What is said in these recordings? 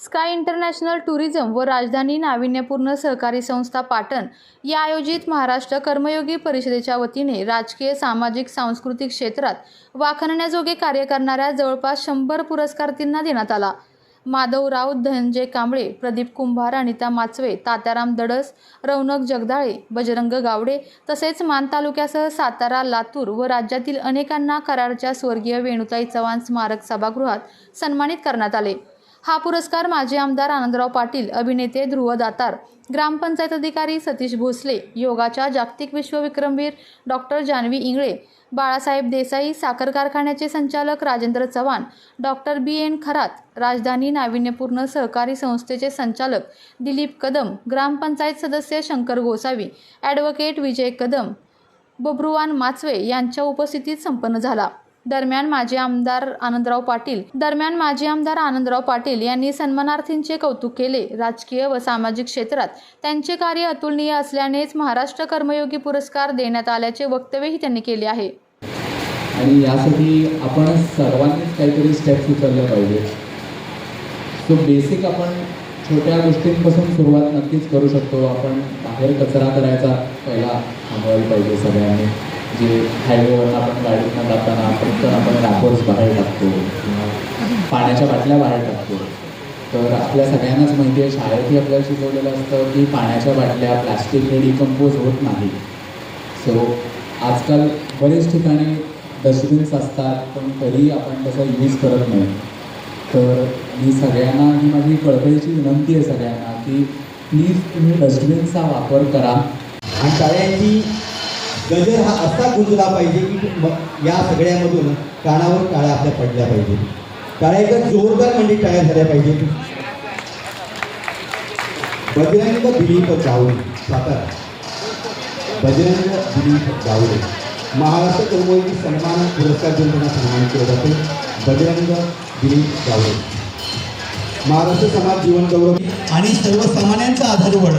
Sky international tourism व राजधानी नाविन्यपूर्ण सहकारी संस्था पाटण या आयोजित महाराष्ट्र कर्मयोगी परिषदेच्या वतीने राजकीय सामाजिक सांस्कृतिक क्षेत्रात वाखणण्याजोगे कार्य करणाऱ्या जवळपास शंभर पुरस्कार्थींना देण्यात आला. माधवराव धनंजय कांबळे प्रदीप कुंभार अनिता माचवे तात्याराम दडस रौनक जगदाळे बजरंग गावडे तसेच मान तालुक्यासह सातारा लातूर व राज्यातील अनेकांना कराडच्या स्वर्गीय वेणुताई चव्हाण स्मारक सभागृहात सन्मानित करण्यात आले. हा पुरस्कार माजी आमदार आनंदराव पाटील अभिनेते ध्रुव दातार ग्रामपंचायत अधिकारी सतीश भोसले योगाच्या जागतिक विश्वविक्रमवीर डॉक्टर जानवी इंगळे बाळासाहेब देसाई साखर कारखान्याचे संचालक Rajendra Chavan doctor B N Kharat Rajdhani नाविन्यपूर्ण सहकारी संस्थेचे संचालक दिलीप कदम ग्रामपंचायत सदस्य शंकर गोसावी ॲडव्होकेट विजय कदम बब्रुवान माचवे यांच्या उपस्थितीत संपन्न झाला. दरम्यान माजी आमदार आनंदराव पाटील. दरम्यान माजी आमदार आनंदराव पाटील यांनी सन्मानार्थींचे कौतुक केले. राजकीय व सामाजिक क्षेत्रात त्यांचे कार्य अतुलनीय असल्यानेच महाराष्ट्र कर्मयोगी पुरस्कार देण्यात आल्याचे वक्तव्यही त्यांनी केले आहे. आणि यासाठी आपण सर्वांनीच काहीतरी स्टेप्स उचलले पाहिजे सो बेसिक आपण छोट्या गोष्टींपासून सुरुवात नक्कीच करू शकतो. आपण बाहेर कचरा करायचा पहिला थांबवायला पाहिजे सगळ्यांनी. जे हायवेवरनं आपण गाडीतनं जाताना पटकन आपण रॅपर्स बाहेर टाकतो किंवा पाण्याच्या बाटल्या बाहेर टाकतो. तर आपल्या सगळ्यांनाच माहिती आहे शाळेतही आपल्याला शिकवलेलं असतं की पाण्याच्या बाटल्या प्लास्टिक हे डिकम्पोज होत नाही सो आजकाल बरेच ठिकाणी डस्टबिन्स असतात पण तरी आपण त्याचा यूज करत नाही. तर मी सगळ्यांना ही माझी कळकळीची विनंती आहे सगळ्यांना की प्लीज तुम्ही डस्टबिनचा वापर करा. आणि टाळ्यांची गजर हा असा गुंजला पाहिजे की या सगळ्यामधून कानावर टाळ्या आपल्या पडल्या पाहिजे. टाळ्या जोरदार म्हणजे टाळ्या झाल्या पाहिजे. बजरंग दिलीप जावळे सातारा. बजरंग दिलीप जावळे महाराष्ट्र कर्मयोगी सन्मान पुरस्कार देऊन त्यांना सन्मानित केलं जाते. बजरंग दिलीप जावळे महाराष्ट्र समाज जीवन गौरव. आणि सर्वसामान्यांचा आधारवड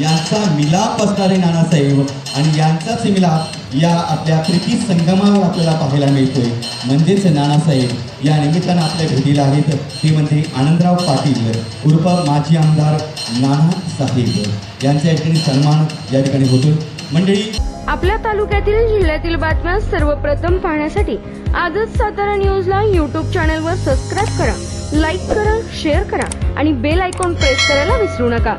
यांचा मिलाप असणारे नानासाहेब आणि यांचाच मिलाप या आपल्या क्रिकेट संगमावर आपल्याला पाहायला मिळतोय. म्हणजेच नानासाहेब या निमित्तानं आपल्या भेटीला आहेत ते म्हणजे आनंदराव पाटील उर्फ माजी आमदार नाना साहेब यांचा या ठिकाणी सन्मान या ठिकाणी होतो मंडळी आपल्या तालुक्यातील जिल्ह्यातील बातम्या सर्वप्रथम पाहण्यासाठी आजच सातारा न्यूजला यूट्यूब चॅनलवर सबस्क्राईब करा लाईक करा शेअर करा आणि बेल आयकॉन प्रेस करायला विसरू नका.